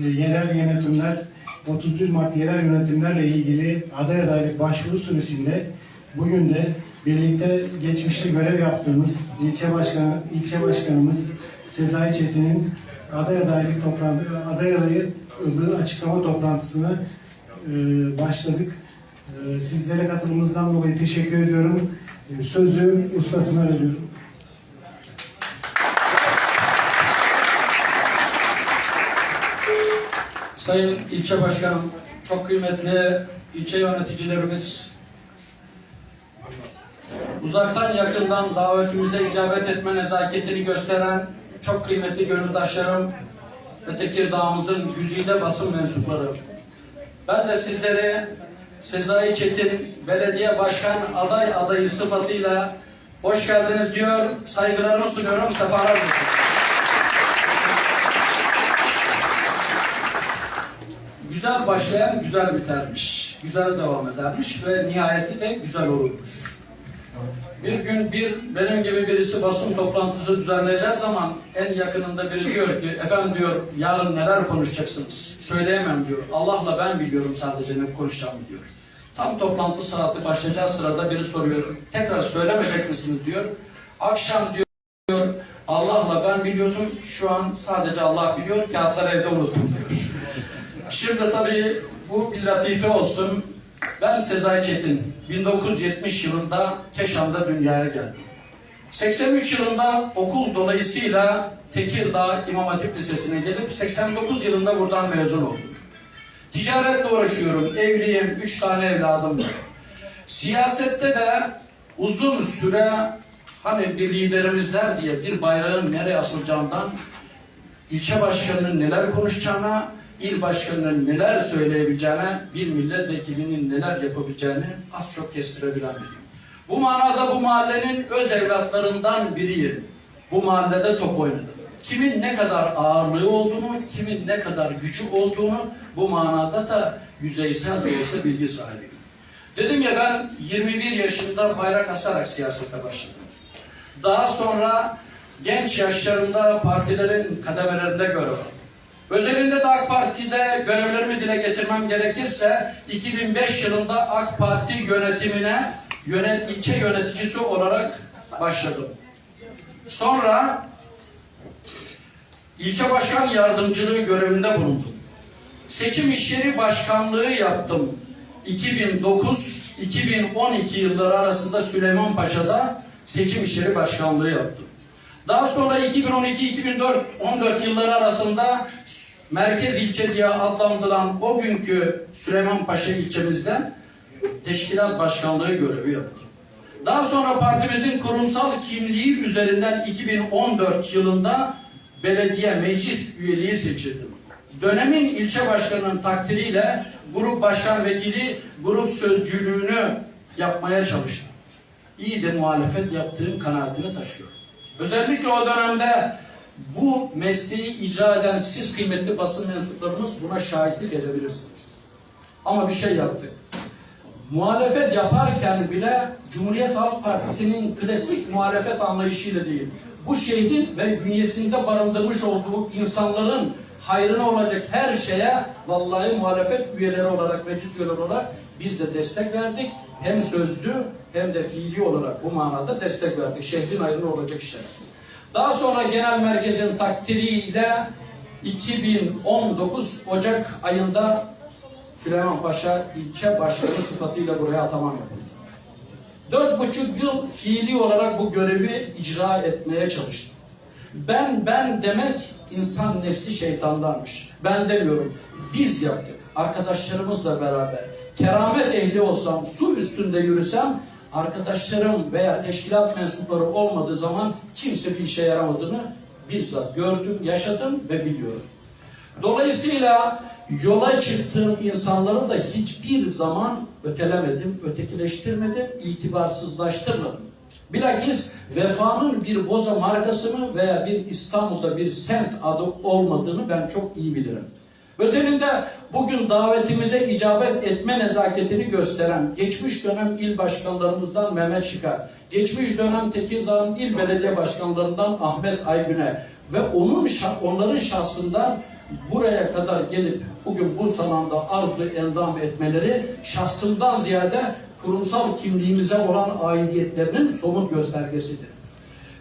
Yerel yönetimler 31 Mart yerel yönetimlerle ilgili aday adaylık başvuru süresinde bugün de birlikte geçmişte görev yaptığımız ilçe başkanı ilçe başkanımız Sezai Çetin'in aday adaylık toplantı aday adaylığı açıklama toplantısına e, başladık. E, sizlere katılımınızdan dolayı teşekkür ediyorum. E, sözü ustasına veriyorum. Sayın ilçe başkanım, çok kıymetli ilçe yöneticilerimiz, uzaktan yakından davetimize icabet etme nezaketini gösteren çok kıymetli gönüldaşlarım ve Tekirdağ'ımızın güzide basın mensupları. Ben de sizleri Sezai Çetin Belediye Başkan aday adayı sıfatıyla hoş geldiniz diyor, saygılarımı sunuyorum, sefalar diliyorum. Güzel başlayan güzel bitermiş. Güzel devam edermiş ve nihayeti de güzel olurmuş. Bir gün bir benim gibi birisi basın toplantısı düzenleyeceği zaman en yakınında biri diyor ki efendim diyor yarın neler konuşacaksınız? Söyleyemem diyor. Allah'la ben biliyorum sadece ne konuşacağımı diyor. Tam toplantı saati başlayacağı sırada biri soruyor. Tekrar söylemeyecek misiniz diyor. Akşam diyor Allah'la ben biliyordum. Şu an sadece Allah biliyor. Kağıtları evde unuttum. Şimdi tabii bu bir latife olsun. Ben Sezai Çetin. 1970 yılında Keşan'da dünyaya geldim. 83 yılında okul dolayısıyla Tekirdağ İmam Hatip Lisesi'ne gelip 89 yılında buradan mezun oldum. Ticaretle uğraşıyorum. Evliyim. Üç tane evladım var. Siyasette de uzun süre hani bir liderimiz der diye bir bayrağın nereye asılacağından ilçe başkanının neler konuşacağına, il başkanının neler söyleyebileceğine, bir milletvekilinin neler yapabileceğini az çok kestirebilen biriyim. Bu manada bu mahallenin öz evlatlarından biriyim. Bu mahallede top oynadım. Kimin ne kadar ağırlığı olduğunu, kimin ne kadar gücü olduğunu bu manada da yüzeysel de olsa bilgi sahibiyim. Dedim ya ben 21 yaşında bayrak asarak siyasete başladım. Daha sonra genç yaşlarımda partilerin kademelerinde görev aldım. Özelinde de AK Parti'de görevlerimi dile getirmem gerekirse 2005 yılında AK Parti yönetimine yönet, ilçe yöneticisi olarak başladım. Sonra ilçe başkan yardımcılığı görevinde bulundum. Seçim işleri başkanlığı yaptım. 2009-2012 yılları arasında Süleymanpaşa'da seçim işleri başkanlığı yaptım. Daha sonra 2012-2014 yılları arasında merkez ilçe diye adlandırılan o günkü Süleymanpaşa ilçemizde teşkilat başkanlığı görevi yaptım. Daha sonra partimizin kurumsal kimliği üzerinden 2014 yılında belediye meclis üyeliği seçildim. Dönemin ilçe başkanının takdiriyle grup başkan vekili grup sözcülüğünü yapmaya çalıştım. İyi de muhalefet yaptığım kanaatini taşıyorum. Özellikle o dönemde bu mesleği icra eden siz kıymetli basın mensuplarımız buna şahitlik edebilirsiniz. Ama bir şey yaptık. Muhalefet yaparken bile Cumhuriyet Halk Partisi'nin klasik muhalefet anlayışıyla değil, bu şehrin ve bünyesinde barındırmış olduğu insanların hayrına olacak her şeye vallahi muhalefet üyeleri olarak, meclis üyeleri olarak biz de destek verdik. Hem sözlü hem de fiili olarak bu manada destek verdik. Şehrin hayrına olacak işler. Daha sonra genel merkezin takdiriyle 2019 Ocak ayında Süleymanpaşa ilçe başkanı sıfatıyla buraya atamam yapıldı. Dört buçuk yıl fiili olarak bu görevi icra etmeye çalıştım. Ben ben demek insan nefsi şeytandanmış. Ben demiyorum. Biz yaptık. Arkadaşlarımızla beraber. Keramet ehli olsam, su üstünde yürüsem arkadaşlarım veya teşkilat mensupları olmadığı zaman kimse bir işe yaramadığını bizzat gördüm, yaşadım ve biliyorum. Dolayısıyla yola çıktığım insanları da hiçbir zaman ötelemedim, ötekileştirmedim, itibarsızlaştırmadım. Bilakis vefanın bir boza markasını veya bir İstanbul'da bir semt adı olmadığını ben çok iyi bilirim. Özelinde bugün davetimize icabet etme nezaketini gösteren geçmiş dönem il başkanlarımızdan Mehmet Şık'a, geçmiş dönem Tekirdağ'ın il belediye başkanlarından Ahmet Aygün'e ve onun onların şahsından buraya kadar gelip bugün bu salonda arzu endam etmeleri şahsından ziyade kurumsal kimliğimize olan aidiyetlerinin somut göstergesidir.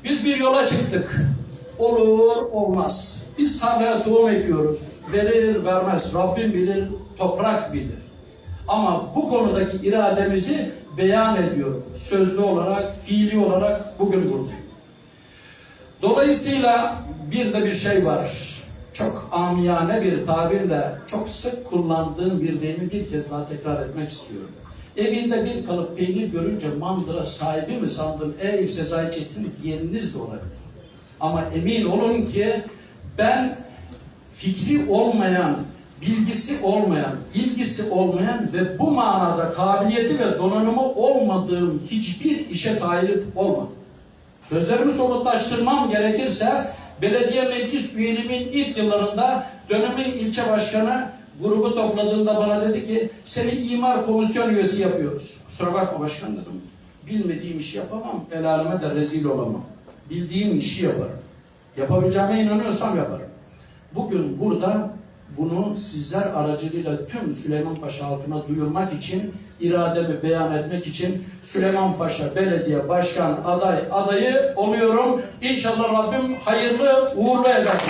Biz bir yola çıktık. Olur, olmaz. Biz tarlaya tohum ekiyoruz. Verir, vermez. Rabbim bilir, toprak bilir. Ama bu konudaki irademizi beyan ediyorum. Sözlü olarak, fiili olarak bugün buradayım. Dolayısıyla bir de bir şey var. Çok amiyane bir tabirle çok sık kullandığım bir deyimi bir kez daha tekrar etmek istiyorum. Evinde bir kalıp peynir görünce mandıra sahibi mi sandın ey Sezai Çetin diyeniniz de olabilir. Ama emin olun ki ben fikri olmayan, bilgisi olmayan, ilgisi olmayan ve bu manada kabiliyeti ve donanımı olmadığım hiçbir işe talip olmadım. Sözlerimi somutlaştırmam gerekirse belediye meclis üyeliğimin ilk yıllarında dönemin ilçe başkanı grubu topladığında bana dedi ki seni imar komisyon üyesi yapıyoruz. Kusura bakma başkan dedim. Bilmediğim işi yapamam. El de rezil olamam. Bildiğim işi yaparım. Yapabileceğime inanıyorsam yaparım. Bugün burada bunu sizler aracılığıyla tüm Süleyman Paşa halkına duyurmak için, irademi beyan etmek için Süleyman Paşa Belediye Başkan aday adayı oluyorum. İnşallah Rabbim hayırlı uğurlu eder.